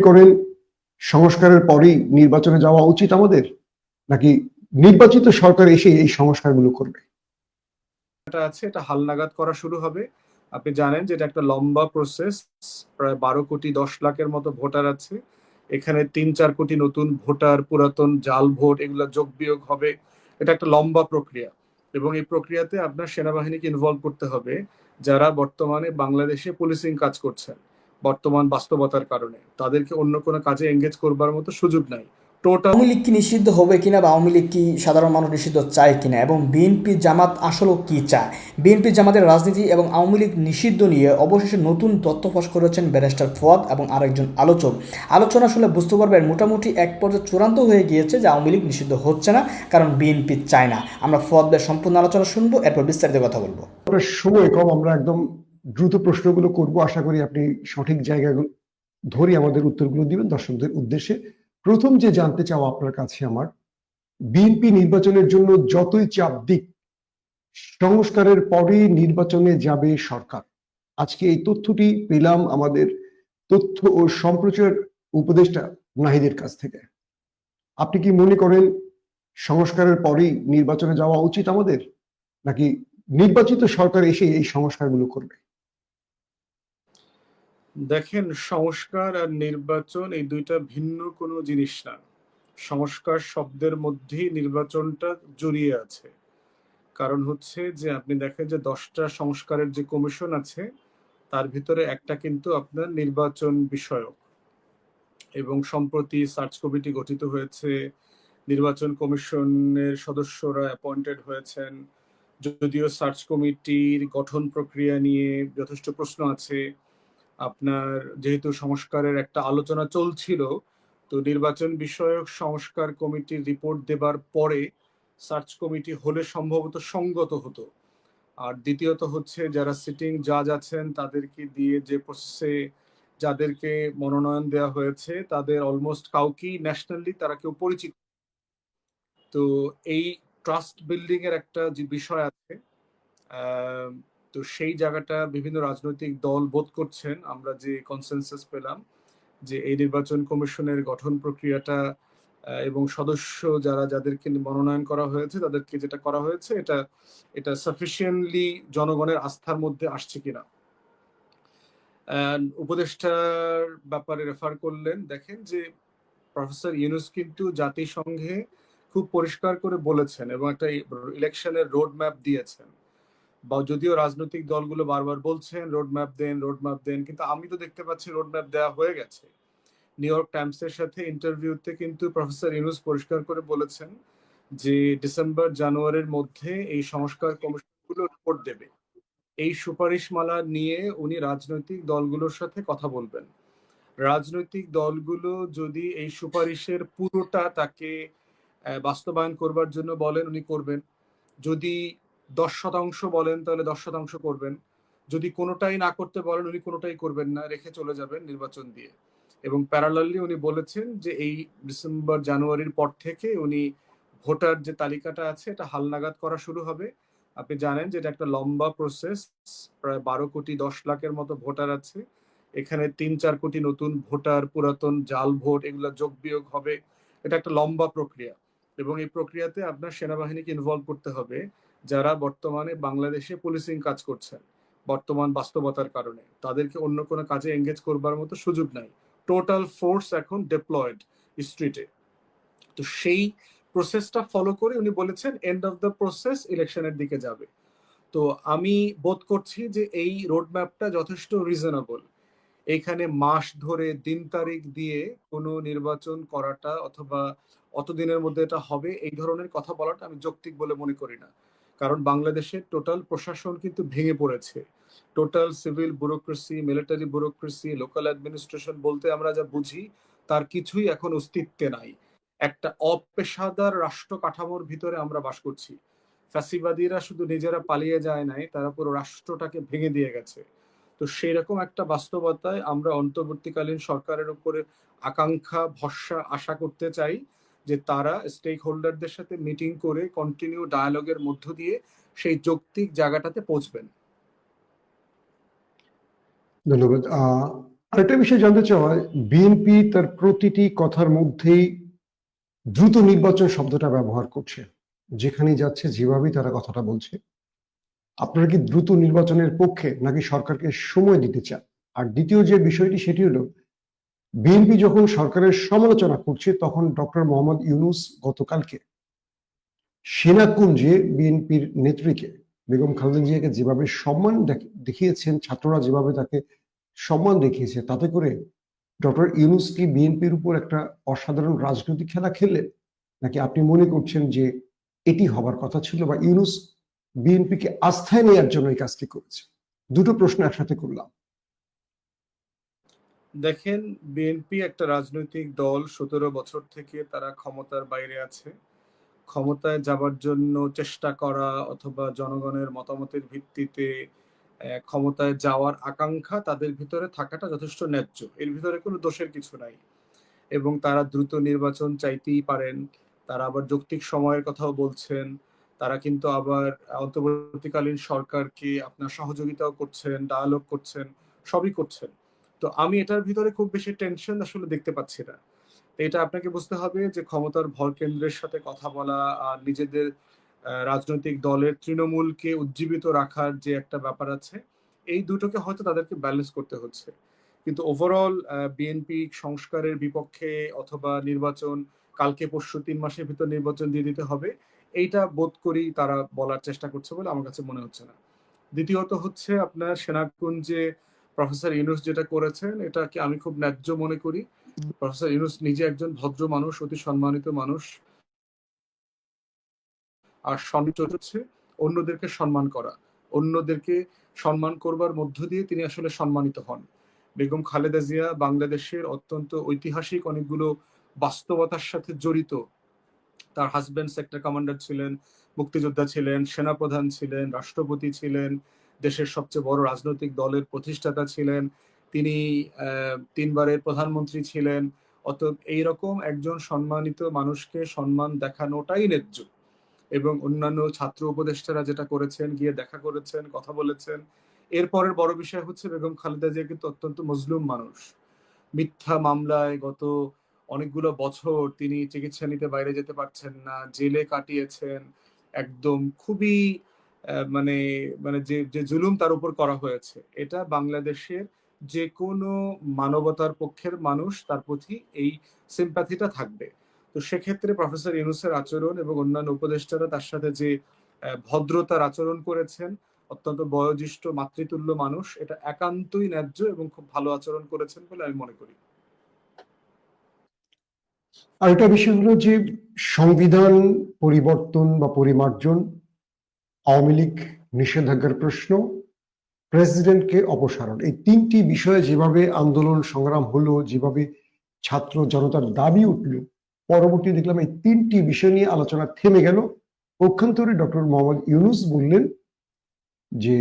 করেন, সংস্কারের পরেই নির্বাচনে যাওয়া উচিত আমাদের? নাকি নির্বাচিত সরকার এসে এই সংস্কারগুলো করবে? এটা আছে, এটা হালনাগাদ করা শুরু হবে। আপনি জানেন যে এটা একটা লম্বা প্রসেস প্রায় বারো কোটি, দশ লাখের মতো ভোটার আছে। এখানে তিন, চার কোটি নতুন ভোটার, পুরাতন জাল ভোট, এগুলো যোগ বিয়োগ হবে। এটা একটা লম্বা প্রক্রিয়া। এবং এই প্রক্রিয়াতে আপনার সেনাবাহিনীকে ইনভলভ করতে হবে। যারা বর্তমানে বাংলাদেশে পুলিশিং কাজ করছেন। বর্তমান বাস্তবতার কারণে। তাদেরকে অন্য কোনো কাজে এঙ্গেজ করবার মতো সুযোগ নাই। টোটাল আওয়ামী লীগ কি নিষিদ্ধ হবে কিনা বা আওয়ামী লীগ কি সাধারণ মানুষ নিষিদ্ধ চায় কিনা এবং বিএনপি জামাত আসলেও কি চায়? বিএনপি জামাতের রাজনীতি এবং আওয়ামী লীগ নিষিদ্ধ নিয়ে অবশেষে নতুন তথ্য ফাঁস করেছেন ব্যারিস্টার ফোয়াদ এবং আরেকজন আলোচক। আলোচনা শুনে বুঝতে পারবেন মোটামুটি এক পর্যায়ে চূড়ান্ত হয়ে গিয়েছে যে আওয়ামী লীগ নিষিদ্ধ হচ্ছে না কারণ বিএনপি চায় না। আমরা ফোয়াদের সম্পূর্ণ আলোচনা শুনব এরপর বিস্তারিত কথা বলব। সময় কম আমরা একদম দ্রুত প্রশ্নগুলো করব। আশা করি আপনি সঠিক জায়গাগুলো ধরে আমাদের উত্তরগুলো দিবেন দর্শকদের উদ্দেশ্যে। প্রথম যে জানতে চাও আপনার কাছে আমার, বিএনপি নির্বাচনের জন্য যতই চাপ দিক, সংস্কারের পরে নির্বাচনে যাবে সরকার। আজকে এই তথ্যটি পেলাম আমাদের তথ্য ও সম্প্রচার উপদেষ্টা নাহিদের কাছ থেকে। আপনি কি মনে করেন সংস্কারের পরেই নির্বাচনে যাওয়া উচিত আমাদের, নাকি নির্বাচিত সরকার এসে এই সংস্কারগুলো করবে? দেখেন, সংস্কার আর নির্বাচন এই দুইটা ভিন্ন কোনো জিনিস না। সংস্কার শব্দের মধ্যেই নির্বাচনটা জড়িয়ে আছে। কারণ হচ্ছে যে, আপনি দেখেন যে, দশটা সংস্কারের যে কমিশন আছে, তার ভিতরে একটা কিন্তু আপনার নির্বাচন বিষয়ক। এবং সম্প্রতি সার্চ কমিটি গঠিত হয়েছে, নির্বাচন কমিশনের সদস্যরা অ্যাপয়েন্টেড হয়েছেন, যদিও সার্চ কমিটির গঠন প্রক্রিয়া নিয়ে যথেষ্ট প্রশ্ন আছে। আপনার যেহেতু সংস্কারের একটা আলোচনা চলছিল, তো নির্বাচন বিষয়ক সংস্কার কমিটির রিপোর্ট দেবার পরে সার্চ কমিটি হলে সম্ভবত সঙ্গত হতো। আর দ্বিতীয়ত হচ্ছে যারা সিটিং জাজ আছেন, তাদেরকে দিয়ে যে প্রসেসে যাদেরকে মনোনয়ন দেওয়া হয়েছে, তাদের অলমোস্ট কাউকেই ন্যাশনালি তারা কেউ পরিচিত তো এই ট্রাস্ট বিল্ডিং এর একটা যে বিষয় আছে তো সেই জায়গাটা বিভিন্ন রাজনৈতিক দল বোধ করছেন। আমরা যে কনসেনসাস পেলাম যে এই নির্বাচন কমিশনের গঠন প্রক্রিয়াটা এবং সদস্য যারা, যাদেরকে মনোনয়ন করা হয়েছে, তাদেরকে যেটা করা হয়েছে, এটা এটা সাফিসিয়েন্টলি জনগণের আস্থার মধ্যে আসছে কিনা। উপদেষ্টার ব্যাপারে রেফার করলেন, দেখেন যে প্রফেসর ইউনুস কিন্তু জাতিসংঘে খুব পরিষ্কার করে বলেছেন এবং একটা ইলেকশনের রোড ম্যাপ দিয়েছেন। বা যদিও রাজনৈতিক দলগুলো বারবার বলছেন রোড ম্যাপ দেন রোড ম্যাপ দেন, কিন্তু আমি তো দেখতে পাচ্ছি রোড ম্যাপ দেওয়া হয়ে গেছে। নিউ ইয়র্ক টাইমসের সাথে ইন্টারভিউতে কিন্তু প্রফেসর ইউনুস পরিষ্কার করে বলেছেন যে ডিসেম্বর জানুয়ারির মধ্যে এই সংস্কার কমিশনগুলো রিপোর্ট দেবে। এই সুপারিশমালা নিয়ে উনি রাজনৈতিক দলগুলোর সাথে কথা বলবেন। রাজনৈতিক দলগুলো যদি এই সুপারিশের পুরোটা তাকে বাস্তবায়ন করবার জন্য বলেন, উনি করবেন। যদি দশ শতাংশ বলেন, তাহলে দশ শতাংশ করবেন। যদি কোনোটাই না করতে বলেন উনি কোনোটাই করবেন না, রেখে চলে যাবেন নির্বাচন দিয়ে। এবং প্যারালালি উনি বলেছেন যে এই ডিসেম্বর জানুয়ারির পর থেকে উনি ভোটার যে তালিকাটা আছে, এটা হালনাগাদ করা শুরু হবে। আপনি জানেন যে এটা একটা লম্বা প্রসেস প্রায় বারো কোটি, দশ লাখের মতো ভোটার আছে। এখানে তিন, চার কোটি নতুন ভোটার, পুরাতন জাল ভোট, এগুলো যোগ বিয়োগ হবে। এটা একটা লম্বা প্রক্রিয়া। এবং এই প্রক্রিয়াতে আপনার সেনাবাহিনীকে ইনভলভ করতে হবে। যারা বর্তমানে বাংলাদেশে পুলিশিং কাজ করছেন, বর্তমান বাস্তবতার কারণে। তাদেরকে অন্য কোনো কাজে এঙ্গেজ করবার মতো সুযোগ নাই। টোটাল ফোর্স এখন ডেপ্লয়েড স্ট্রিটে তো সেই প্রসেসটা ফলো করে উনি বলেছেন এন্ড অফ দ্য প্রসেস ইলেকশনের দিকে যাবে। তো আমি বোধ করছি যে এই রোড ম্যাপটা যথেষ্ট রিজনেবল এখানে মাস ধরে, দিন তারিখ দিয়ে কোনো নির্বাচন করাটা অথবা অতদিনের মধ্যে এটা হবে, এই ধরনের কথা বলাটা আমি যৌক্তিক বলে মনে করি না। কারণ বাংলাদেশের টোটাল প্রশাসন কিন্তু ভেঙে পড়েছে। Total civil bureaucracy, military bureaucracy, local administration বলতে আমরা যা বুঝি, তার কিছুই এখন অস্তিত্বে নাই। একটা অপেশাদার রাষ্ট্র কাঠামোর ভিতরে আমরা বাস করছি। ফ্যাসিবাদীরা শুধু নিজেরা পালিয়ে যায় নাই, তারা পুরো রাষ্ট্রটাকে ভেঙে দিয়ে গেছে। তো সেই রকম একটা বাস্তবতায় আমরা অন্তর্বর্তীকালীন সরকারের উপরে আকাঙ্ক্ষা, ভরসা, আশা করতে চাই। যে তারা স্টেক হোল্ডারদের সাথে মিটিং করে কন্টিনিউ ডায়ালগের মধ্য দিয়ে সেই যৌক্তিক জায়গাটাতে পৌঁছবেন। ধন্যবাদ। আরেকটা বিষয় জানতে চাওয়া বিএনপি তার প্রতিটি কথার মধ্যেই দ্রুত নির্বাচন শব্দটা ব্যবহার করছে। যেখানেই যাচ্ছে, যেভাবেই তারা কথাটা বলছে। আপনারা কি দ্রুত নির্বাচনের পক্ষে নাকি সরকারকে সময় দিতে চান? আর দ্বিতীয় যে বিষয়টি, সেটি হলো বিএনপি যখন সরকারের সমালোচনা করছে, তখন ডক্টর মোহাম্মদ ইউনুস গতকালকে সেনাকুঞ্জে বিএনপির নেত্রীকে, বেগম খালেদা জিয়াকে যেভাবে সম্মান দেখিয়েছেন, ছাত্ররা যেভাবে তাকে সম্মান দেখিয়েছে, তাতে করে ডক্টর ইউনুস কি বিএনপির উপর একটা অসাধারণ রাজনৈতিক খেলা খেললেন? নাকি আপনি মনে করছেন যে এটি হবার কথা ছিল বা ইউনুস বিএনপিকে আস্থায় নেওয়ার জন্য এই কাজটি করেছে? দুটো প্রশ্ন একসাথে করলাম। দেখেন বিএনপি একটা রাজনৈতিক দল সতেরো বছর থেকে তারা ক্ষমতার বাইরে আছে। ক্ষমতায় যাবার জন্য চেষ্টা করা অথবা জনগণের মতামতের ভিত্তিতে ক্ষমতায় যাওয়ার আকাঙ্ক্ষা তাদের ভিতরে থাকাটা যথেষ্ট ন্যায্য। এর ভিতরে কোনো দোষের কিছু নাই। এবং তারা দ্রুত নির্বাচন চাইতেই পারেন। তারা আবার যৌক্তিক সময়ের কথাও বলছেন। তারা কিন্তু আবার অন্তর্বর্তীকালীন সরকারকে আপনার সহযোগিতাও করছেন ডায়ালগ করছেন, সবই করছেন। তো আমি এটার ভিতরে খুব বেশি টেনশন আসলে দেখতে পাচ্ছি না। এটা আপনাকে বুঝতে হবে যে ক্ষমতার ভর কেন্দ্রের সাথে কথা বলা আর নিজেদের রাজনৈতিক দলের তৃণমূলকে উজ্জীবিত রাখার যে একটা ব্যাপার আছে, এই দুটোকে হয়তো তাদেরকে ব্যালেন্স করতে হচ্ছে। কিন্তু ওভারঅল বিএনপি সংস্কারের বিপক্ষে অথবা নির্বাচন কালকে, পরশু তিন মাসের ভিতর নির্বাচন দিয়ে দিতে হবে, এইটা বোধ করি তারা বলার চেষ্টা করছে বলে আমার কাছে মনে হচ্ছে না। দ্বিতীয়ত হচ্ছে আপনার সেনাকুঞ্জে প্রফেসর ইউনুস যেটা করেছেন এটাকে আমি খুব ন্যায্য মনে করি। প্রফেসর ইউনুস নিজে একজন ভদ্র মানুষ অতি সম্মানিত মানুষ। আর সম্মিত হচ্ছে অন্যদেরকে সম্মান করা। অন্যদেরকে সম্মান করবার মধ্য দিয়ে তিনি আসলে সম্মানিত হন। বেগম খালেদা জিয়া বাংলাদেশের অত্যন্ত ঐতিহাসিক অনেকগুলো বাস্তবতার সাথে জড়িত। তার হাজবেন্ড সেক্টর কমান্ডার ছিলেন মুক্তিযোদ্ধা ছিলেন সেনাপ্রধান ছিলেন রাষ্ট্রপতি ছিলেন দেশের সবচেয়ে বড় রাজনৈতিক দলের প্রতিষ্ঠাতা ছিলেন। তিনি তিনবারের প্রধানমন্ত্রী ছিলেন। অতএব এইরকম একজন সম্মানিত মানুষকে সম্মান দেখানোটাই ন্যায্য। এবং অন্যান্য ছাত্র উপদেষ্টারা যেটা করেছেন, গিয়ে দেখা করেছেন, কথা বলেছেন। এরপরের বড় বিষয় হচ্ছে বেগম খালেদা জিয়া কিন্তু অত্যন্ত মজলুম মানুষ। মিথ্যা মামলায় গত অনেকগুলো বছর তিনি চিকিৎসা নিতে বাইরে যেতে পারছেন না, জেলে কাটিয়েছেন। একদম খুবই মানে মানে যে যে জুলুম তার উপর করা হয়েছে, এটা বাংলাদেশের যে কোনো মানবতার পক্ষের মানুষ তার প্রতি এই সিম্প্যাথিটা থাকবে। তো সেক্ষেত্রে প্রফেসর ইউনুসের আচরণ এবং অন্যান্য উপদেষ্টারা তার সাথে যে ভদ্রতার আচরণ করেছেন, অত্যন্ত বয়োজ্যেষ্ঠ মাতৃতুল্য মানুষ, এটা একান্তই ন্যায্য এবং খুব ভালো আচরণ করেছেন বলে আমি মনে করি। আর একটা বিষয় হলো যে, সংবিধান পরিবর্তন বা পরিমার্জন আওয়ামী লীগ নিষেধাজ্ঞার প্রশ্ন, প্রেসিডেন্টকে অপসারণ। এই তিনটি বিষয়ে যেভাবে আন্দোলন সংগ্রাম হলো, যেভাবে ছাত্র জনতার দাবি উঠল, পরবর্তী দেখলাম এই তিনটি বিষয় নিয়ে আলোচনা থেমে গেল। পক্ষান্তরে ডক্টর মোহাম্মদ ইউনুস বললেন যে,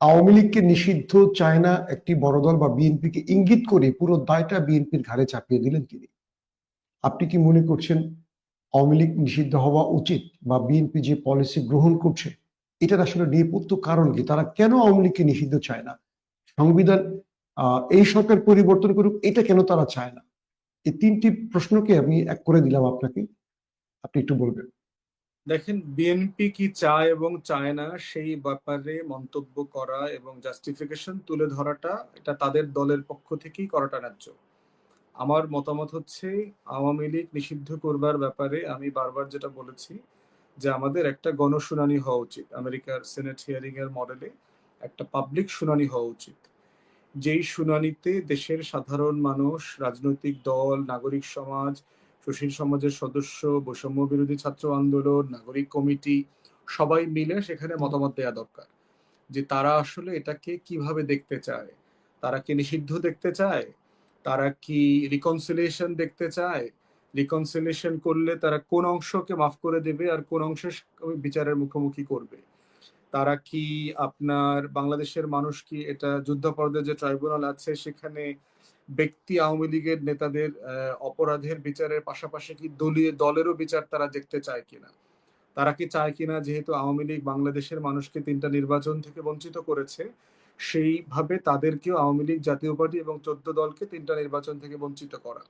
আওয়ামী লীগকে নিষিদ্ধ চায় না একটি বড় দল বা বিএনপিকে ইঙ্গিত করে পুরো দায়টা বিএনপির ঘাড়ে চাপিয়ে দিলেন তিনি। আপনি কি মনে করছেন আওয়ামী লীগ নিষিদ্ধ হওয়া উচিত বা বিএনপি যে পলিসি গ্রহণ করছে এটার আসলে নেপথ্য কারণ কি? তারা কেন আওয়ামী লীগকে নিষিদ্ধ চায় না? সংবিধান এই সরকার পরিবর্তন করুক, এটা কেন তারা চায় না? এই তিনটি প্রশ্নকে আমি এক করে দিলাম আপনাকে। আপনি একটু বলবেন। দেখেন বিএনপি কি চায় এবং চায় না, সেই ব্যাপারে মন্তব্য করা এবং জাস্টিফিকেশন তুলে ধরাটা এটা তাদের দলের পক্ষ থেকেই করাটা ন্যায্য। আমার মতামত হচ্ছে, আওয়ামী লীগ নিষিদ্ধ করবার ব্যাপারে আমি বারবার যেটা বলেছি যে আমাদের একটা গণশুনানি হওয়া উচিত। আমেরিকার সেনেট হিয়ারিং এর মডেলে একটা পাবলিক শুনানি হওয়া উচিত। যেই শুনানিতে দেশের সাধারণ মানুষ, রাজনৈতিক দল, নাগরিক সমাজ, সুশীল সমাজের সদস্য, বৈষম্য বিরোধী ছাত্র আন্দোলন, নাগরিক কমিটি, সবাই মিলে সেখানে মতামত দেওয়া দরকার। যে তারা আসলে এটাকে কীভাবে দেখতে চায়? তারা কি নিষিদ্ধ দেখতে চায়? তারা কি রিকনসিলিয়েশন দেখতে চায়? রিকনসিলিয়েশন করলে তারা কোন অংশকে মাফ করে দেবে আর কোন অংশ বিচারের মুখোমুখি করবে? তারা কি আপনার বাংলাদেশের মানুষ কি এটা যুদ্ধাপরাধের যে ট্রাইব্যুনাল আছে সেখানে ব্যক্তি আওয়ামী লীগের নেতাদের অপরাধের বিচারের পাশাপাশি কি দলীয়, দলেরও বিচার তারা দেখতে চায় কিনা? তারা কি চায় কিনা যেহেতু আওয়ামী লীগ বাংলাদেশের মানুষকে তিনটা নির্বাচন থেকে বঞ্চিত করেছে, সেইভাবে তাদেরকেও আওয়ামী লীগ জাতীয় পার্টি এবং চোদ্দ দলকে তিনটা নির্বাচন থেকে বঞ্চিত করা।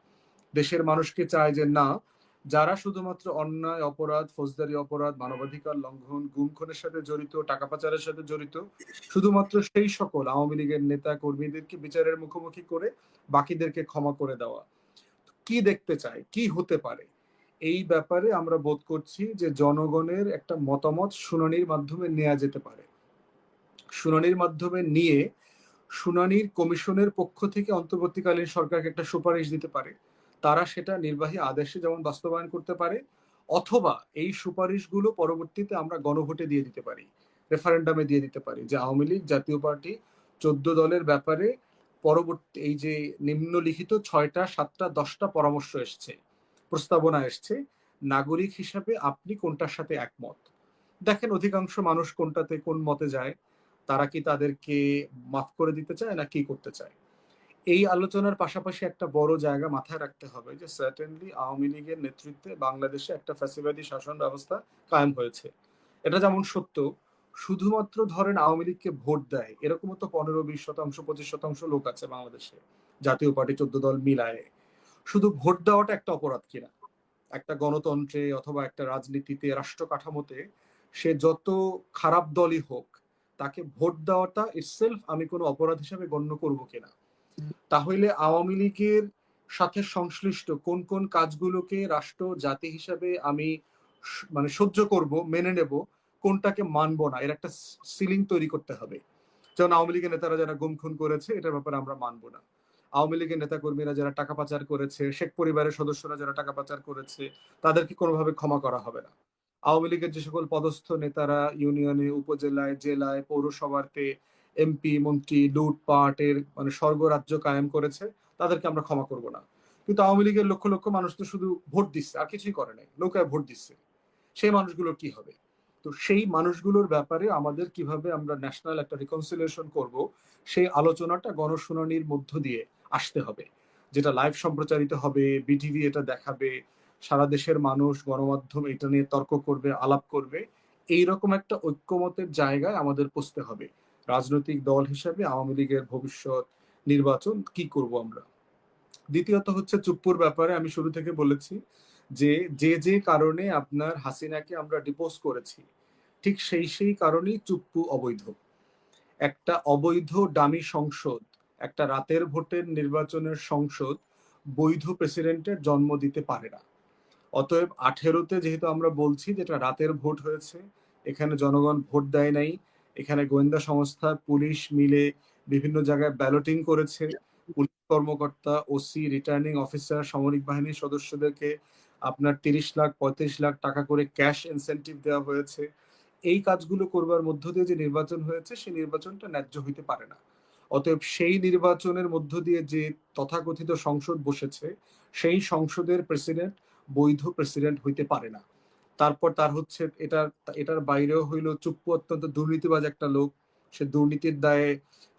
দেশের মানুষকে চায় যে না, যারা শুধুমাত্র অন্যায় অপরাধ, ফৌজদারি অপরাধ, মানবাধিকার লঙ্ঘন, গুম খুনের সাথে জড়িত, টাকা পাচারের সাথে জড়িত, শুধুমাত্র সেই সকল আওয়ামী লীগের নেতা কর্মীদেরকে বিচারের মুখোমুখি করে বাকিদেরকে ক্ষমা করে দেওয়া। কি দেখতে চায়? কি হতে পারে? এই ব্যাপারে আমরা বোধ করছি যে জনগণের একটা মতামত শুনানির মাধ্যমে নেওয়া যেতে পারে। শুনানির মাধ্যমে নিয়ে শুনানির কমিশনের পক্ষ থেকে অন্তর্বর্তীকালীন সরকারকে একটা সুপারিশ দিতে পারে। তারা সেটা নির্বাহী আদেশে যেমন বাস্তবায়ন করতে পারে, অথবা এই সুপারিশগুলো পরবর্তীতে আমরা গণভোটে দিয়ে দিতে পারি, রেফারেন্ডামে দিয়ে দিতে পারি যে আওয়ামী লীগ জাতীয় পার্টি চোদ্দ দলের ব্যাপারে পরবর্তী, এই যে নিম্নলিখিত ছয়টা, সাতটা, দশটা পরামর্শ এসছে, প্রস্তাবনা এসছে, নাগরিক হিসাবে আপনি কোনটার সাথে একমত? দেখেন অধিকাংশ মানুষ কোনটাতে কোন মতে যায়, তারা কি তাদেরকে মাফ করে দিতে চায় না কি করতে চায়? এই আলোচনার পাশাপাশি একটা বড় জায়গা মাথায় রাখতে হবে যে সার্টেনলি আওয়ামী লীগের নেতৃত্বে বাংলাদেশে একটা ফ্যাসিবাদী শাসন ব্যবস্থা কায়েম হয়েছে। এটা যেমন সত্য, শুধুমাত্র ধরেন আওয়ামী লীগকে ভোট দেয়, এরকমও তো পনেরো, বিশ শতাংশ, পঁচিশ শতাংশ লোক আছে বাংলাদেশে, জাতীয় পার্টি চোদ্দ দল মিলায়। শুধু ভোট দেওয়াটা একটা অপরাধ কিনা? একটা গণতন্ত্রে অথবা একটা রাজনীতিতে, রাষ্ট্র কাঠামোতে সে যত খারাপ দলই হোক, তাকে ভোট দেওয়াটা ইটসেলফ আমি কোনো অপরাধ হিসাবে গণ্য করব কিনা? তাহলে আওয়ামী লীগের সাথে সংশ্লিষ্ট কোন কোন কাজগুলোকে রাষ্ট্র, জাতি হিসাবে আমি মানে সহ্য করব, মেনে নেব, কোনটাকে মানবো না? এর একটা সিলিং তৈরি করতে হবে। যেমন আওয়ামী লীগের নেতারা যারা গুম খুন করেছে, এটার ব্যাপারে আমরা মানবো না। আওয়ামী লীগের নেতাকর্মীরা যারা টাকা পাচার করেছে, শেখ পরিবারের সদস্যরা যারা টাকা পাচার করেছে, তাদেরকে কোনোভাবে ক্ষমা করা হবে না। আওয়ামী লীগের যে সকল পদস্থ নেতারা ইউনিয়নে, উপজেলায়, জেলায়, পৌরসভাতে এমপি মন্ত্রী লুটপাটের মানে স্বর্গরাজ্য কায়েম করেছে, তাদেরকে আমরা ক্ষমা করব না। কিন্তু আওয়ামী লীগের লক্ষ লক্ষ মানুষ তো শুধু ভোট দিচ্ছে, আর কিছুই করে নাই, নৌকায় ভোট দিচ্ছে। সেই মানুষগুলোর কি হবে? তো সেই মানুষগুলোর ব্যাপারে আমাদের কীভাবে আমরা ন্যাশনাল একটা রিকনসিলিয়েশন করব, সেই আলোচনাটা গণশুনানির মধ্য দিয়ে আসতে হবে। যেটা লাইভ সম্প্রচারিত হবে বিটিভি এটা দেখাবে, সারা দেশের মানুষ গণমাধ্যম এটা নিয়ে তর্ক করবে, আলাপ করবে, এইরকম একটা ঐক্যমতের জায়গায় আমাদের পৌঁছতে হবে। রাজনৈতিক দল হিসেবে আওয়ামী লীগের ভবিষ্যৎ নির্বাচন কি করব আমরা? দ্বিতীয়ত হচ্ছে চুপ্পুর ব্যাপারে আমি শুরু থেকে বলেছি যে যে যে কারণে আপনার হাসিনাকে আমরা ডিপোজ করেছি, ঠিক সেই সেই কারণেই চুপ্পু অবৈধ। একটা অবৈধ ডামি সংসদ, একটা রাতের ভোটের নির্বাচনের সংসদ বৈধ প্রেসিডেন্টের জন্ম দিতে পারে না। অতএব আঠেরোতে যেহেতু আমরা বলছি যেটা রাতের ভোট হয়েছে, এখানে জনগণ ভোট দেয় নাই এখানে গোয়েন্দা সংস্থা, পুলিশ মিলে বিভিন্ন জায়গায় ব্যালটিং করেছে। পুলিশ কর্মকর্তা ওসি রিটার্নিং অফিসার সামরিক বাহিনীর সদস্যদেরকে আপনার তিরিশ লাখ, পঁয়ত্রিশ লাখ টাকা করে ক্যাশ ইনসেন্টিভ দেওয়া হয়েছে। এই কাজগুলো করবার মধ্য দিয়ে যে নির্বাচন হয়েছে, সেই নির্বাচনটা ন্যায্য হইতে পারে না। অতএব সেই নির্বাচনের মধ্য দিয়ে যে তথাকথিত সংসদ বসেছে, সেই সংসদের প্রেসিডেন্ট বৈধ প্রেসিডেন্ট হইতে পারে না। তারপর তার হচ্ছে এটার এটার বাইরেও হইল চুপ্পু অত্যন্ত দুর্নীতিবাজ একটা লোক। সে দুর্নীতির দায়ে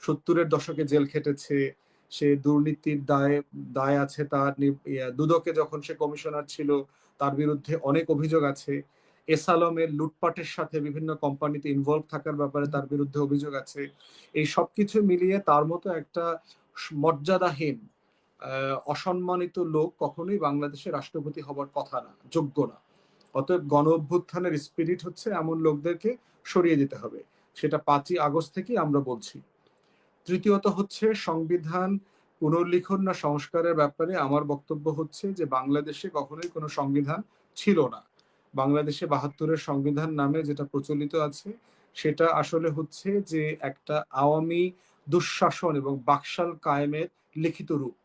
সত্তরের দশকে জেল খেটেছে। সে দুর্নীতির দায়ে, দায় আছে তার দুদকে যখন সে কমিশনার ছিল, তার বিরুদ্ধে অনেক অভিযোগ আছে। এস আলমের লুটপাটের সাথে বিভিন্ন কোম্পানিতে ইনভলভ থাকার ব্যাপারে তার বিরুদ্ধে অভিযোগ আছে। এই সবকিছু মিলিয়ে তার মতো একটা মর্যাদাহীন অসম্মানিত লোক কখনোই বাংলাদেশের রাষ্ট্রপতি হবার কথা না, যোগ্য না। অতএব গণ অভ্যুত্থানের স্পিরিট হচ্ছে এমন লোকদেরকে সরিয়ে দিতে হবে। সেটা পাঁচই আগস্ট থেকেই আমরা বলছি। তৃতীয়ত হচ্ছে সংবিধান পুনর্লিখন না সংস্কারের ব্যাপারে আমার বক্তব্য হচ্ছে যে বাংলাদেশে কখনোই কোনো সংবিধান ছিল না। বাংলাদেশে বাহাত্তরের সংবিধান নামে যেটা প্রচলিত আছে, সেটা আসলে হচ্ছে যে একটা আওয়ামী দুঃশাসন এবং বাকশাল কায়েমের লিখিত রূপ।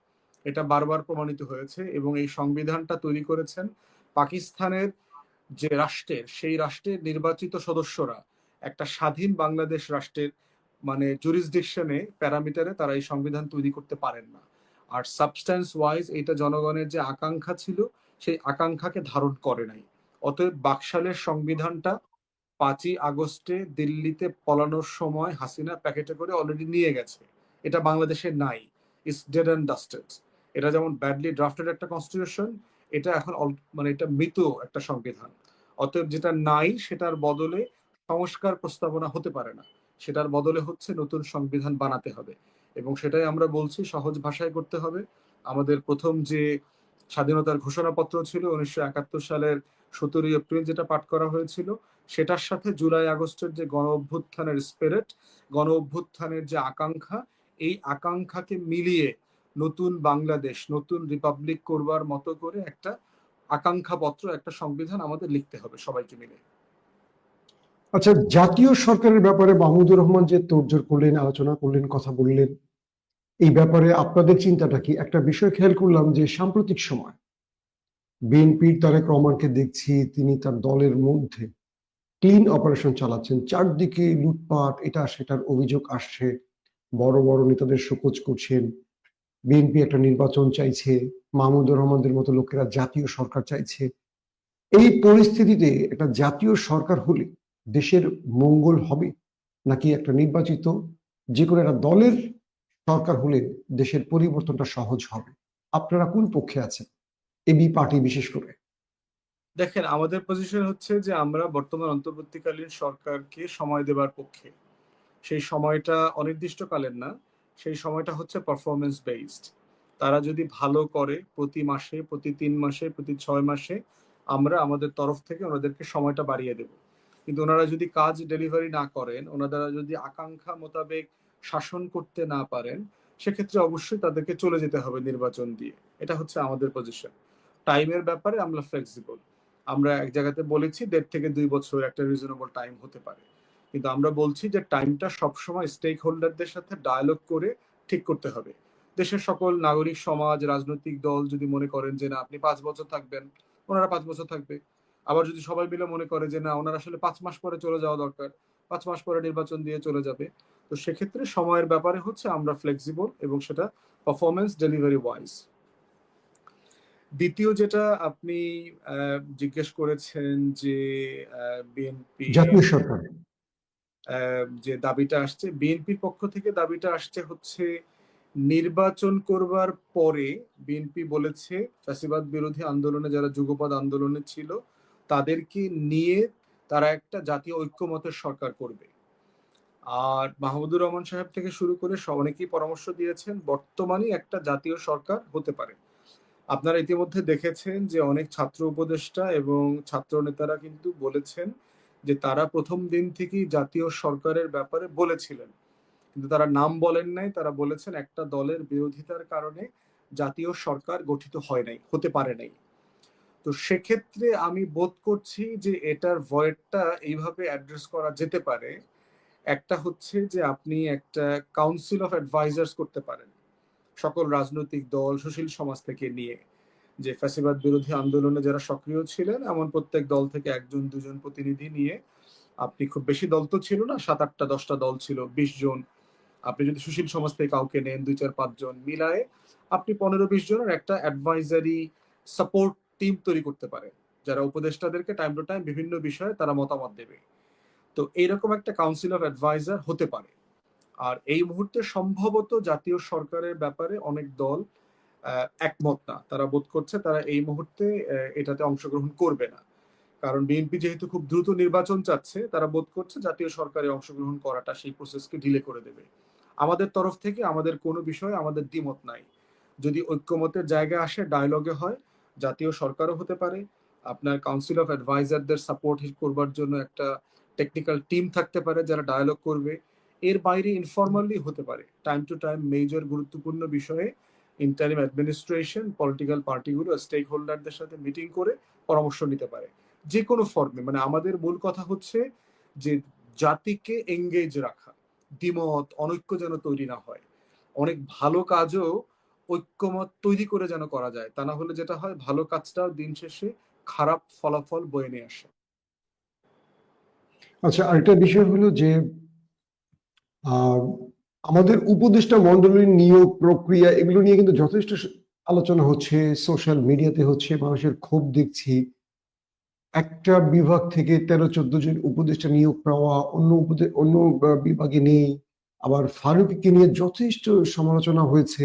এটা বারবার প্রমাণিত হয়েছে এবং এই সংবিধানটা তৈরি করেছেন পাকিস্তানের যে রাষ্ট্রের, সেই রাষ্ট্রের নির্বাচিত সদস্যরা একটা স্বাধীন বাংলাদেশ রাষ্ট্রের মানে জুরিসডিকশনে প্যারামিটারে তারা এই সংবিধান তৈরি করতে পারেন না। আর সাবস্ট্যান্স ওয়াইজ এটা জনগণের যে আকাঙ্ক্ষা ছিল, সেই আকাঙ্ক্ষাকে ধারণ করে নাই। অতএব বাকশালের সংবিধানটা পাঁচই আগস্টে দিল্লিতে পলানোর সময় হাসিনা প্যাকেটে করে অলরেডি নিয়ে গেছে। এটা বাংলাদেশে নাই। ইটস ডেড অ্যান্ড ডাস্টেড এটা যেমন ব্যাডলি ড্রাফটেড একটা কনস্টিটিউশন এটা এখন মানে এটা মৃত একটা সংবিধান। অতএব যেটা নাই সেটার বদলে সংস্কার প্রস্তাবনা হতে পারে না। সেটার বদলে হচ্ছে নতুন সংবিধান বানাতে হবে। এবং সেটাই আমরা বলছি সহজ ভাষায় করতে হবে। আমাদের প্রথম যে স্বাধীনতার ঘোষণাপত্র ছিল উনিশশো একাত্তর সালের সতেরোই এপ্রিল যেটা পাঠ করা হয়েছিল, সেটার সাথে জুলাই আগস্টের যে গণ অভ্যুত্থানের স্পিরিট গণ অভ্যুত্থানের যে আকাঙ্ক্ষা, এই আকাঙ্ক্ষাকে মিলিয়ে নতুন বাংলাদেশ, নতুন রিপাবলিক করবার মতো করে একটা আকাঙ্ক্ষাপত্র, একটা সংবিধান আমাদের লিখতে হবে সবাইকে মিলে। আচ্ছা জাতীয় সরকারের ব্যাপারে মাহমুদুর রহমান যে তোড়জোড় করলেন, আলোচনা করলেন, কথা বললেন, এই ব্যাপারে আপনাদের চিন্তাটা কি? একটা বিষয় খেয়াল করলাম যে সাম্প্রতিক সময় বিএনপির তারেক রহমানকে দেখছি, তিনি তার দলের মধ্যে ক্লিন অপারেশন চালাচ্ছেন, চারদিকে লুটপাট, এটা সেটার অভিযোগ আসছে, বড় বড় নেতাদের শোকজ করছেন বিএনপি একটা নির্বাচন চাইছে, মাহমুদুর রহমানদের মতো লোকেরা জাতীয় সরকার চাইছে। এই পরিস্থিতিতে একটা জাতীয় সরকার হলে দেশের মঙ্গল হবে নাকি একটা নির্বাচিত যে কোনো একটা দলের সরকার হলে দেশের পরিবর্তনটা সহজ হবে? আপনারা কোন পক্ষে আছেন? এবি পার্টি বিশেষ করে। দেখেন, আমাদের পজিশন হচ্ছে যে আমরা বর্তমান অন্তর্বর্তীকালীন সরকারকে সময় দেবার পক্ষে। সেই সময়টা অনির্দিষ্টকালের না। সেই সময়টা হচ্ছে পারফরমেন্স বেসড তারা যদি ভালো করে প্রতি মাসে, প্রতি তিন মাসে, প্রতি ছয় মাসে আমরা আমাদের তরফ থেকে ওনাদেরকে সময়টা বাড়িয়ে দেব। কিন্তু ওনারা যদি কাজ ডেলিভারি না করেন ওনারা যদি আকাঙ্ক্ষা মোতাবেক শাসন করতে না পারেন, সেক্ষেত্রে অবশ্যই তাদেরকে চলে যেতে হবে নির্বাচন দিয়ে। এটা হচ্ছে আমাদের পজিশন টাইমের ব্যাপারে আমরা ফ্লেক্সিবল আমরা এক জায়গাতে বলেছি, দেড় থেকে দুই বছর একটা রিজনেবল টাইম হতে পারে। কিন্তু আমরা বলছি যে টাইমটা সবসময় স্টেক হোল্ডারদের সাথে ডায়ালগ করে ঠিক করতে হবে। দেশের সকল নাগরিক, সমাজ, রাজনৈতিক দল যদি মনে করেন যে না, আপনি পাঁচ বছর থাকবেন, ওনারা পাঁচ বছর থাকবে। আবার যদি সবাই মিলে মনে করে যে না, ওনারা আসলে পাঁচ মাস পরে চলে যাওয়া দরকার, পাঁচ মাস পরে নির্বাচন দিয়ে চলে যাবে, তো সেক্ষেত্রে সময়ের ব্যাপারে হচ্ছে আমরা ফ্লেক্সিবল এবং সেটা পারফরমেন্স ডেলিভারি ওয়াইজ দ্বিতীয় যেটা আপনি জিজ্ঞেস করেছেন যে বিএনপি জাতীয় সরকার। যে দাবিটা আসছে, বিএনপির পক্ষ থেকে দাবিটা আসছে হচ্ছে নির্বাচন করবার পরে বিএনপি বলেছে, ফ্যাসিবাদ বিরোধী আন্দোলনে যারা যুগপৎ আন্দোলনে ছিল, তাদেরকে নিয়ে তারা একটা জাতীয় ঐক্যমতের সরকার করবে। আর মাহমুদুর রহমান সাহেব থেকে শুরু করে অনেকেই পরামর্শ দিয়েছেন বর্তমানে একটা জাতীয় সরকার হতে পারে। আপনারা ইতিমধ্যে দেখেছেন যে অনেক ছাত্র উপদেষ্টা এবং ছাত্র নেতারা কিন্তু বলেছেন যে তারা প্রথম দিন থেকেই জাতীয় সরকারের ব্যাপারে বলেছিলেন। কিন্তু তারা নাম বলেন নাই, তারা বলেছেন একটা দলের বিরোধিতার কারণে জাতীয় সরকার গঠিত হয় নাই, হতে পারে নাই। তো সেক্ষেত্রে আমি বোধ করছি যে এটার ভয়েডটা এইভাবে অ্যাড্রেস করা যেতে পারে। একটা হচ্ছে যে আপনি একটা কাউন্সিল অফ অ্যাডভাইজার্স করতে পারেন, সকল রাজনৈতিক দল, সুশীল সমাজ থেকে নিয়ে। যে ফ্যাসিবাদ বিরোধী আন্দোলনে যারা সক্রিয় ছিলেন, এমন প্রত্যেক দল থেকে একজন, দুজন প্রতিনিধি নিয়ে আপনি খুব বেশি দল তো ছিল না সাত আটটা দশটা দল ছিল, বিশ জন। আপনি যদি সুশীল সমাজ থেকে কাউকে নেন, দুই চার পাঁচজন মিলায়ে আপনি পনেরো, বিশ জনের একটা অ্যাডভাইজারি সাপোর্ট টিম তৈরি করতে পারেন, যারা উপদেষ্টাদেরকে টাইম টু টাইম বিভিন্ন বিষয়ে তারা মতামত দেবে। তো এইরকম একটা কাউন্সিল অফ অ্যাডভাইজার হতে পারে। আর এই মুহূর্তে সম্ভবত জাতীয় সরকারের ব্যাপারে অনেক দল একমত না। তারা বোধ করছে তারা এই মুহূর্তে এটাতে অংশগ্রহণ করবে না। কারণ বিএনপি যেহেতু খুব দ্রুত নির্বাচন চাচ্ছে, তারা বোধ করছে জাতীয় সরকারে অংশগ্রহণ করাটা সেই প্রসেসকে ঢিলে করে দেবে। আমাদের তরফ থেকে আমাদের কোনো বিষয়ে আমাদের দ্বিমত নাই। যদি ঐক্যমতের জায়গায় আসে ডায়লগে হয়, জাতীয় সরকারও হতে পারে। আপনার কাউন্সিল অফ অ্যাডভাইজারদের সাপোর্ট করবার জন্য একটা টেকনিক্যাল টিম থাকতে পারে যারা ডায়ালগ করবে। এর বাইরে ইনফর্মালি হতে পারে। টাইম টু টাইম মেজর গুরুত্বপূর্ণ বিষয়ে ইন্টারিম অ্যাডমিনিস্ট্রেশন পলিটিক্যাল পার্টিগুলো স্টেক হোল্ডারদের সাথে মিটিং করে পরামর্শ নিতে পারে। যে কোনো ফর্মে মানে আমাদের মূল কথা হচ্ছে যে জাতিকে এঙ্গেজ রাখা, দ্বিমত, অনৈক্য যেন তৈরি না হয়। অনেক ভালো কাজও ঐক্যমত তৈরি করে যেন করা যায়, তা না হলে যেটা হয়, ভালো কাজটাও দিন শেষে খারাপ ফলাফল বয়ে নিয়ে আসে। আচ্ছা আরেকটা বিষয় হলো যে আমাদের উপদেষ্টা মন্ডলীর নিয়োগ প্রক্রিয়া, এগুলো নিয়ে কিন্তু যথেষ্ট আলোচনা হচ্ছে সোশ্যাল মিডিয়াতে হচ্ছে, মানুষের ক্ষোভ দেখছি। একটা বিভাগ থেকে তেরো, চোদ্দ জন উপদেষ্টা নিয়োগ পাওয়া, অন্য অন্য বিভাগে নেই। আবার ফারুককে নিয়ে যথেষ্ট সমালোচনা হয়েছে।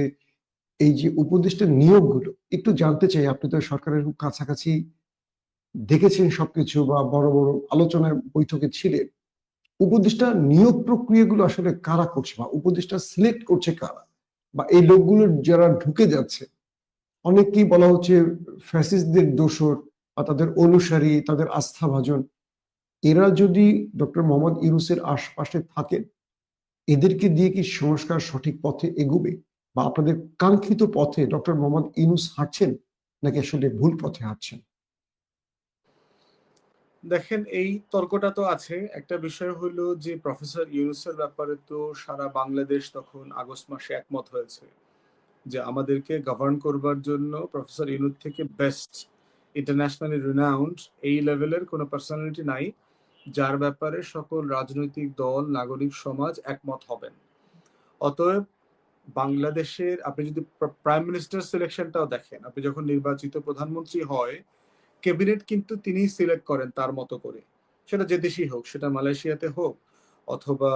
এই যে উপদেষ্টা নিয়োগগুলো, একটু জানতে চাই, আপনি তো সরকারের কাছাকাছি দেখেছেন সবকিছু বা বড় বড় আলোচনায় বৈঠকে ছিলেন। উপদেষ্টা নিয়োগ প্রক্রিয়াগুলো আসলে কারা করছে বা উপদেষ্টা সিলেক্ট করছে কারা? বা এই লোকগুলো যারা ঢুকে যাচ্ছে, অনেককেই বলা হচ্ছে ফ্যাসিস্টদের দোসর বা তাদের অনুসারী, তাদের আস্থাভাজন। এরা যদি ডক্টর মোহাম্মদ ইউনুসের আশপাশে থাকেন এদেরকে দিয়ে কি সংস্কার সঠিক পথে এগোবে? বা আপনাদের কাঙ্ক্ষিত পথে ডক্টর মোহাম্মদ ইউনুস হাঁটছেন, নাকি আসলে ভুল পথে হাঁটছেন? দেখেন, এই তর্কটা তো আছে। একটা বিষয় হলো যে, প্রফেসর ইউনুসের ব্যাপারে তো সারা বাংলাদেশ তখন আগস্ট মাসে একমত হয়েছে যে, আমাদেরকে গভর্ন করবার জন্য প্রফেসর ইউনুস থেকে বেস্ট ইন্টারন্যাশনালি রিনাউন্ড এই লেভেলের কোনো পার্সোনালিটি নাই, যার ব্যাপারে সকল রাজনৈতিক দল, নাগরিক সমাজ একমত হবেন। অতএব বাংলাদেশের, আপনি যদি প্রাইম মিনিস্টার সিলেকশনটাও দেখেন, আপনি যখন নির্বাচিত প্রধানমন্ত্রী হয় ক্যাবিনেট কিন্তু তিনি সিলেক্ট করেন তার মতো করে। সেটা যে দেশেই হোক, সেটা মালয়েশিয়াতে হোক অথবা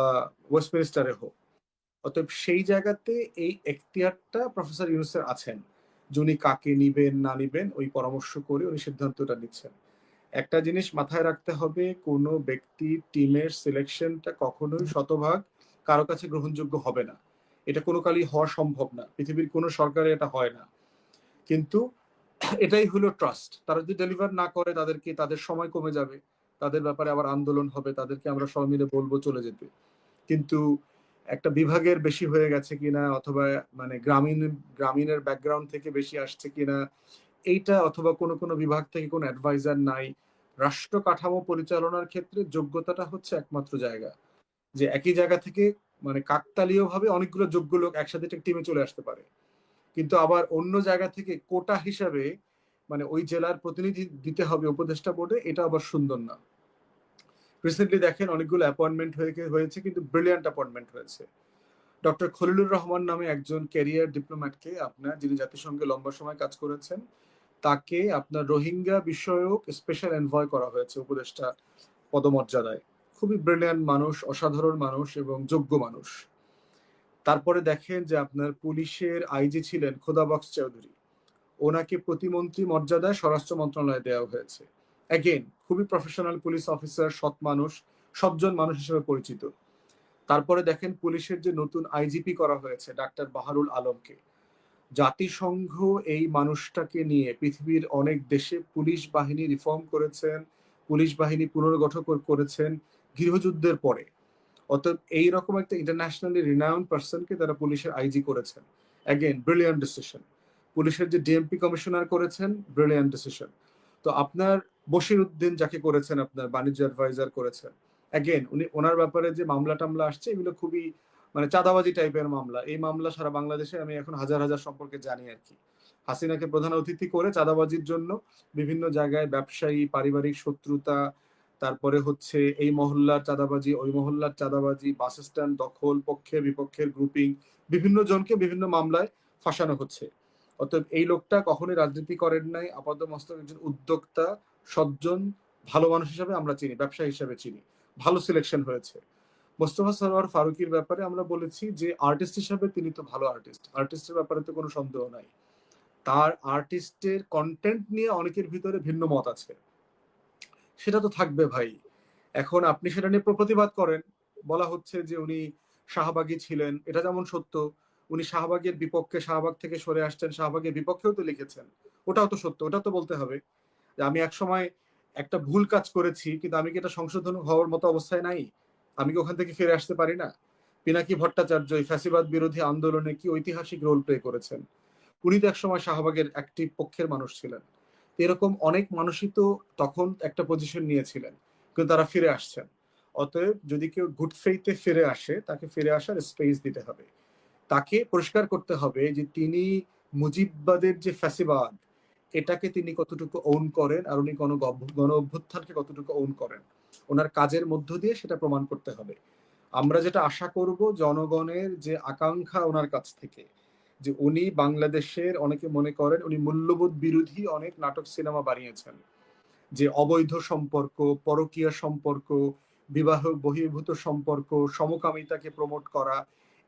ওয়েস্টমিনিস্টারে হোক। অতএব সেই জায়গাতে এই এখতিয়ারটা প্রফেসর ইউনুসের আছেন। যিনি কাকে নিবেন, না নিবেন, ওই পরামর্শ করে উনি সিদ্ধান্তটা নিচ্ছেন। একটা জিনিস মাথায় রাখতে হবে, কোনো ব্যক্তি টিমের সিলেকশনটা কখনোই শতভাগ কারও কাছে গ্রহণযোগ্য হবে না। এটা কোনো কালই হওয়া সম্ভব না। পৃথিবীর কোনো সরকারে এটা হয় না। কিন্তু এটাই হলো ট্রাস্ট তারা যদি ডেলিভার না করে তাদেরকে তাদের সময় কমে যাবে? তাদের ব্যাপারে আবার আন্দোলন হবে, তাদেরকে আমরা সবাই মিলে বলব চলে যেতে। কিন্তু একটা বিভাগের বেশি হয়ে গেছে কিনা, অথবা মানে গ্রামীণ, গ্রামীণের ব্যাকগ্রাউন্ড থেকে বেশি আসছে কিনা, এইটা অথবা কোনো কোনো বিভাগ থেকে কোনো অ্যাডভাইজার নাই। রাষ্ট্র কাঠামো পরিচালনার ক্ষেত্রে যোগ্যতাটা হচ্ছে একমাত্র জায়গা। যে একই জায়গা থেকে মানে কাকতালীয় ভাবে অনেকগুলো যোগ্য লোক একসাথে একটা টিমে চলে আসতে পারে। কিন্তু আবার অন্য জায়গা থেকে কোটা হিসাবে মানে ওই জেলার প্রতিনিধি দিতে হবে উপদেষ্টা বোর্ডে, এটা আবার সুন্দর না। রিসেন্টলি দেখেন অনেকগুলো অ্যাপয়েন্টমেন্ট হয়ে হয়েছে, কিন্তু ব্রিলিয়ান্ট অ্যাপয়েন্টমেন্ট হয়েছে। ডক্টর খলিলুর রহমান নামে একজন ক্যারিয়ার ডিপ্লোম্যাটকে আপনার, যিনি জাতিসংঘে লম্বা সময় কাজ করেছেন, তাকে আপনার রোহিঙ্গা বিষয়ক স্পেশাল এনভয় করা হয়েছে উপদেষ্টা পদমর্যাদায়। খুবই ব্রিলিয়ান্ট মানুষ, অসাধারণ মানুষ এবং যোগ্য মানুষ। তারপরে দেখেন যে আপনার পুলিশের আইজি ছিলেন খোদাবক্স চৌধুরী। ওনাকে প্রতিমন্ত্রী মর্যাদায় স্বরাষ্ট্র মন্ত্রণালয়ে দেওয়া হয়েছে। অ্যাগেন খুবই প্রফেশনাল পুলিশ অফিসার সৎ মানুষ সবজন মানুষ হিসেবে পরিচিত। তারপরে দেখেন পুলিশের যে নতুন আইজিপি করা হয়েছে, ডাক্তার বাহারুল আলমকে। জাতিসংঘ এই মানুষটাকে নিয়ে পৃথিবীর অনেক দেশে পুলিশ বাহিনী রিফর্ম করেছেন, পুলিশ বাহিনী পুনর্গঠন করেছেন গৃহযুদ্ধের পরে। অতএব এইরকম একটা ইন্টারন্যাশনালি রিনাউন্ড পার্সনকে তারা পুলিশের আইজি করেছেন। অ্যাগেন ব্রিলিয়ান্ট ডিসিশন পুলিশের যে ডিএমপি কমিশনার করেছেন ব্রিলিয়ান্ট ডিসিশন তো আপনার বশির উদ্দিন যাকে করেছেন আপনার, বাণিজ্য অ্যাডভাইজার করেছেন। অ্যাগেন উনি, ওনার ব্যাপারে যে মামলা টামলা আসছে, এগুলো খুবই মানে চাঁদাবাজি টাইপের মামলা। এই মামলা সারা বাংলাদেশে আমি এখন হাজার হাজার সম্পর্কে জানি আর কি। হাসিনাকে প্রধান অতিথি করে চাঁদাবাজির জন্য বিভিন্ন জায়গায় ব্যবসায়ী, পারিবারিক শত্রুতা তারপরে হচ্ছে এই মহল্লার চাঁদাবাজি, ওই মহল্লার চাঁদাবাজি, বাস স্ট্যান্ড দখল, পক্ষে, বিপক্ষের গ্রুপিং বিভিন্ন জনকে বিভিন্ন মামলায় ফাঁসানো হচ্ছে। অতএব এই লোকটা কখনোই রাজনীতি করেন নাই আপাত মস্তক একজন উদ্যোক্তা, সজ্জন, ভালো মানুষ হিসাবে আমরা চিনি ব্যবসা হিসাবে চিনি। ভালো সিলেকশন হয়েছে। মোস্তফা সরোয়ার ফারুকির ব্যাপারে আমরা বলেছি যে আর্টিস্ট হিসাবে তিনি তো ভালো আর্টিস্ট আর্টিস্টের ব্যাপারে তো কোনো সন্দেহ নাই। তার আর্টিস্টের কন্টেন্ট নিয়ে অনেকের ভিতরে ভিন্ন মত আছে। সেটা তো থাকবে ভাই। এখন আপনি সেটা নিয়ে প্রতিবাদ করেন। বলা হচ্ছে যে উনি শাহবাগী ছিলেন, এটা যেমন সত্য। উনি শাহবাগের বিপক্ষে শাহবাগ থেকে সরে আসছেন, শাহবাগের বিপক্ষেও তো লিখেছেন। ওটাও তো সত্য, ওটা তো বলতে হবে। যে আমি এক সময় একটা ভুল কাজ করেছি, কিন্তু আমি কি এটা সংশোধন হওয়ার মতো অবস্থায় নাই? আমি কি ওখান থেকে ফিরে আসতে পারি না? পিনাকি ভট্টাচার্য এই ফ্যাসিবাদ বিরোধী আন্দোলনে কি ঐতিহাসিক রোল প্লে করেছেন? উনি তো একসময় শাহবাগের একটি পক্ষের মানুষ ছিলেন। এরকম অনেক মানুষই তো তখন একটা পজিশন নিয়েছিলেন, কিন্তু তারা ফিরে আসছেন। অতএব যদি কেউ গুড ফেইতে ফিরে আসে, তাকে ফিরে আসার স্পেস দিতে হবে। তাকে পরিষ্কার করতে হবে যে তিনি মুজিববাদের যে ফ্যাসিবাদ, এটাকে তিনি কতটুকু ওন করেন আর উনি গণ গণ অভ্যুত্থানকে কতটুকু ওন করেন। ওনার কাজের মধ্য দিয়ে সেটা প্রমাণ করতে হবে। আমরা যেটা আশা করব জনগণের যে আকাঙ্ক্ষা ওনার কাছ থেকে যে উনি বাংলাদেশের, অনেকে মনে করেন উনি মূল্যবোধ বিরোধী অনেক নাটক, সিনেমা বানিয়েছেন। যে অবৈধ সম্পর্ক, পরকীয় সম্পর্ক, বিবাহ, বহির্ভূত সম্পর্ক, সমকামিতাকে প্রমোট করা,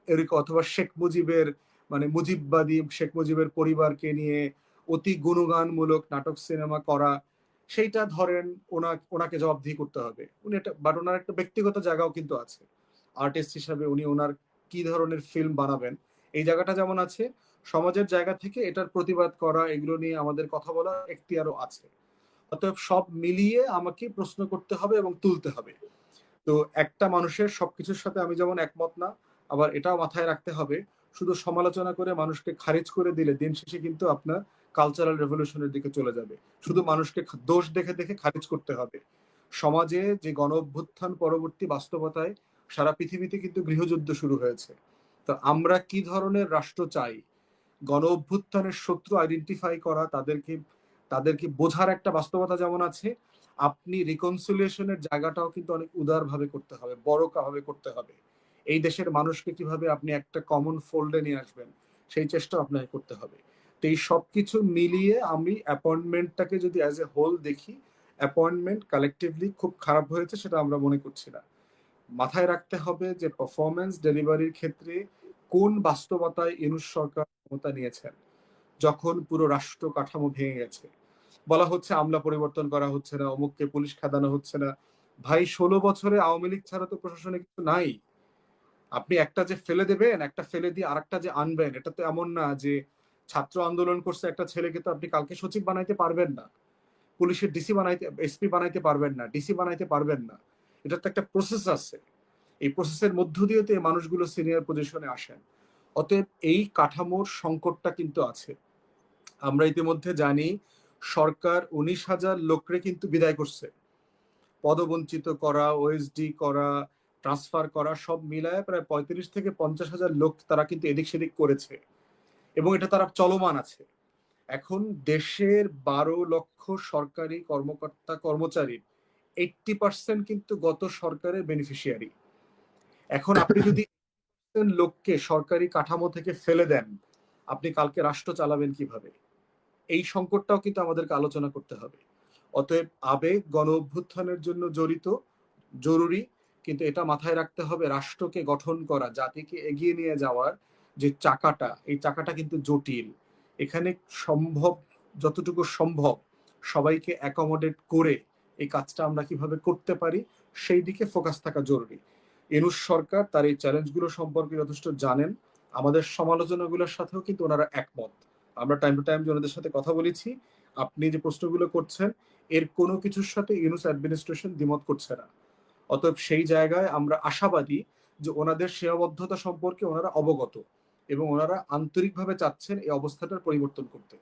এরকম অথবা শেখ মুজিবের মানে মুজিববাদী শেখ মুজিবের পরিবারকে নিয়ে অতি গুণগানমূলক নাটক, সিনেমা করা, সেইটা ধরেন ওনা, ওনাকে জবাবদিহি করতে হবে। উনি একটা, বাট ওনার একটা ব্যক্তিগত জায়গাও কিন্তু আছে। আর্টিস্ট হিসাবে উনি ওনার কি ধরনের ফিল্ম বানাবেন এই জায়গাটা যেমন আছে, সমাজের জায়গা থেকে এটার প্রতিবাদ করা, এগুলো নিয়ে আমাদের কথা বলা এখতিয়ারও আছে। অতএব সব মিলিয়ে আমাকে প্রশ্ন করতে হবে এবং তুলতে হবে। তো একটা মানুষের সবকিছুর সাথে আমি যেমন একমত না, আবার এটাও মাথায় রাখতে হবে, শুধু সমালোচনা করে মানুষকে খারিজ করে দিলে দিন শেষে কিন্তু আপনার কালচারাল রেভলিউশনের দিকে চলে যাবে। শুধু মানুষকে দোষ দেখে দেখে খারিজ করতে হবে। সমাজে যে গণ অভ্যুত্থান পরবর্তী বাস্তবতায় সারা পৃথিবীতে কিন্তু গৃহযুদ্ধ শুরু হয়েছে। তো আমরা কি ধরনের রাষ্ট্র চাই? গণ অভ্যুত্থানের শত্রু আইডেন্টিফাই করা তাদেরকে তাদেরকে বোঝার একটা বাস্তবতা যেমন আছে, আপনি রিকনসিলিয়েশনের জায়গাটাও কিন্তু অনেক উদারভাবে করতে হবে বড় ভাবে করতে হবে। এই দেশের মানুষকে কীভাবে আপনি একটা কমন ফোল্ডে নিয়ে আসবেন, সেই চেষ্টা আপনাকে করতে হবে। তো এই সবকিছু মিলিয়ে আমি অ্যাপয়েন্টমেন্টটাকে যদি অ্যাজ এ হোল দেখি অ্যাপয়েন্টমেন্ট কালেকটিভলি খুব খারাপ হয়েছে সেটা আমরা মনে করছি না। মাথায় রাখতে হবে যে পারফরমেন্স ডেলিভারির ক্ষেত্রে কোন বাস্তবতায় ইনুস সরকার ক্ষমতা নিয়েছেন যখন পুরো রাষ্ট্র কাঠামো ভেঙে গেছে। বলা হচ্ছে আমলা পরিবর্তন করা হচ্ছে না, অমুককে পুলিশ খাদানো হচ্ছে না। ভাই, ষোলো বছরে আওয়ামী লীগ ছাড়া তো প্রশাসনে কিছু নাই। আপনি একটা যে ফেলে দেবেন, একটা ফেলে দিয়ে আরেকটা যে আনবেন, এটা তো এমন না যে ছাত্র আন্দোলন করছে একটা ছেলেকে তো আপনি কালকে সচিব বানাইতে পারবেন না। পুলিশের ডিসি বানাইতে, এসপি বানাইতে পারবেন না, ডিসি বানাইতে পারবেন না। এটা তো একটা প্রসেস আছে। এই প্রসেসের মধ্য দিয়ে তো এই মানুষগুলো সিনিয়র পজিশনে আসেন। অতএব এই কাঠামোর সংকটটা কিন্তু আছে। আমরা ইতিমধ্যে জানি সরকার উনিশ হাজার লোকরে কিন্তু বিদায় করছে। পদবঞ্চিত করা ওএসডি করা ট্রান্সফার করা সব মিলায় প্রায় পঁয়ত্রিশ থেকে পঞ্চাশ হাজার লোক তারা কিন্তু এদিক সেদিক করেছে। এবং এটা তারা চলমান আছে। এখন দেশের বারো লক্ষ সরকারি কর্মকর্তা কর্মচারী এইটটি পার্সেন্ট কিন্তু গত সরকারের বেনিফিশিয়ারি এখন আপনি যদি লোককে সরকারি কাঠামো থেকে ফেলে দেন, আপনি কালকে রাষ্ট্র চালাবেন কীভাবে? এই সংকটটাও কিন্তু আমাদেরকে আলোচনা করতে হবে। অতএব আবেগ, গণ অভ্যুত্থানের জন্য জড়িত, জরুরি, কিন্তু এটা মাথায় রাখতে হবে রাষ্ট্রকে গঠন করা, জাতিকে এগিয়ে নিয়ে যাওয়ার যে চাকাটা, এই চাকাটা কিন্তু জটিল। এখানে সম্ভব, যতটুকু সম্ভব সবাইকে অ্যাকোমোডেট করে এই কাজটা আমরা কীভাবে করতে পারি, সেই দিকে ফোকাস থাকা জরুরি। এনুস সরকার তার এই চ্যালেঞ্জগুলো সম্পর্কে যথেষ্ট জানেন। আমাদের সমালোচনাগুলোর সাথেও কিন্তু ওনারা একমত। আমরা টাইম টু টাইম ওনাদের সাথে কথা বলেছি, আপনি যে প্রশ্নগুলো করছেন, এর কোনো কিছুর সাথে ইউনুস অ্যাডমিনিস্ট্রেশন দ্বিমত করছে না। অতএব সেই জায়গায় আমরা আশাবাদী যে ওনাদের সীমাবদ্ধতা সম্পর্কে ওনারা অবগত এবং ওনারা আন্তরিকভাবে চাচ্ছেন এই অবস্থাটার পরিবর্তন করতে।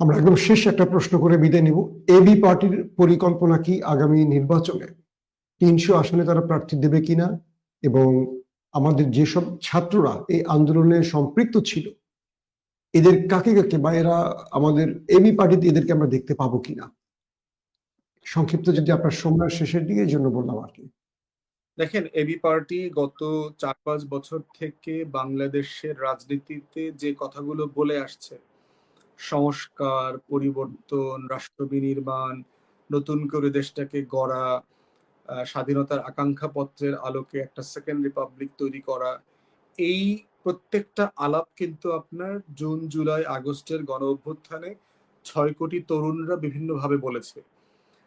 আমরা একদম শেষ একটা প্রশ্ন করে বিদায় নিব। এবি পার্টির পরিকল্পনা কি আগামী নির্বাচনে? তিনশো আসনে তারা প্রার্থী দেবে কিনা এবং আমাদের যেসব ছাত্ররা এই আন্দোলনে সম্পৃক্ত ছিল, এদের কাকে কাকে বা এরা আমাদের এবি পার্টিতে এদেরকে আমরা দেখতে পাবো কিনা? সংক্ষিপ্ত যদি আপনার সময়ের শেষের দিকে এই জন্য বললাম আর কি। দেখেন এবি পার্টি গত চার পাঁচ বছর থেকে বাংলাদেশের রাজনীতিতে যে কথাগুলো বলে আসছে, সংস্কার, পরিবর্তন, রাষ্ট্র বিনির্মাণ, নতুন করে দেশটাকে গড়া স্বাধীনতার আকাঙ্ক্ষা পত্রের আলোকে একটা সেকেন্ড রিপাবলিক তৈরি করা। এই প্রত্যেকটা আলাপ কিন্তু আপনার জুন, জুলাই, আগস্টের গণ অভ্যুত্থানে ছয় কোটি তরুণরা বিভিন্নভাবে বলেছে।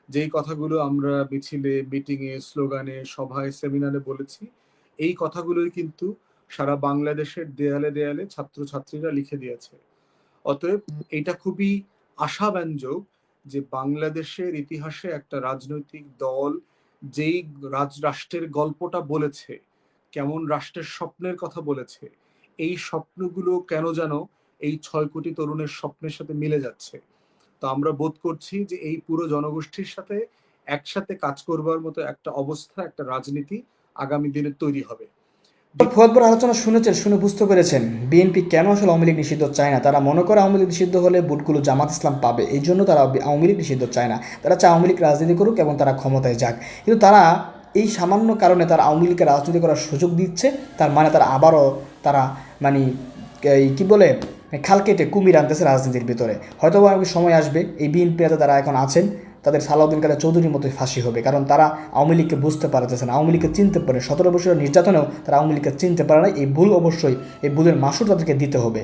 যেই কথাগুলো আমরা মিছিলে মিটিং এ স্লোগানে, সভায়, সেমিনারে বলেছি, এই কথাগুলোই কিন্তু সারা বাংলাদেশের দেয়ালে দেয়ালে ছাত্রছাত্রীরা লিখে দিয়েছে। অতএব এটা খুবই আশাব্যঞ্জক যে বাংলাদেশের ইতিহাসে একটা রাজনৈতিক দল যেই রাজ রাষ্ট্রের গল্পটা বলেছে, কেমন রাষ্ট্রের স্বপ্নের কথা বলেছে, এই স্বপ্নগুলো কেন যেন এই ছয় কোটি তরুণের স্বপ্নের সাথে মিলে যাচ্ছে। তো আমরা বোধ করছি যে এই পুরো জনগোষ্ঠীর সাথে একসাথে কাজ করবার মতো একটা অবস্থা, একটা রাজনীতি আগামী দিনে তৈরি হবে। ফুয়াদবার আলোচনা শুনেছেন, শুনে বুঝতে পেরেছেন, বিএনপি কেন আসলে আওয়ামী লীগ নিষিদ্ধ চায় না? তারা মনে করে আওয়ামী লীগ নিষিদ্ধ হলে বুটগুলো জামাত ইসলাম পাবে, এই জন্য তারা আওয়ামী লীগ নিষিদ্ধ চায় না। তারা চায় আওয়ামী লীগ রাজনীতি করুক এবং তারা ক্ষমতায় যাক। কিন্তু তারা এই সামান্য কারণে তারা আওয়ামী লীগকে রাজনীতি করার সুযোগ দিচ্ছে, তার মানে তারা আবারও তারা মানে এই কী বলে খাল কেটে কুমির আনতেছে রাজনীতির ভিতরে। হয়তো সময় আসবে, এই বিএনপি নেতা তারা এখন আছেন তাদের সালাউদ্দিন কাদের চৌধুরীর মতোই ফাঁসি হবে। কারণ তারা আওয়ামী লীগকে বুঝতে পারতেছে না। আওয়ামী লীগকে চিনতে পারে। সতেরো বছরের নির্যাতনেও তারা আওয়ামী লীগকে চিনতে পারে না। এই ভুল অবশ্যই এই ভুলের মাসুর তাদেরকে দিতে হবে।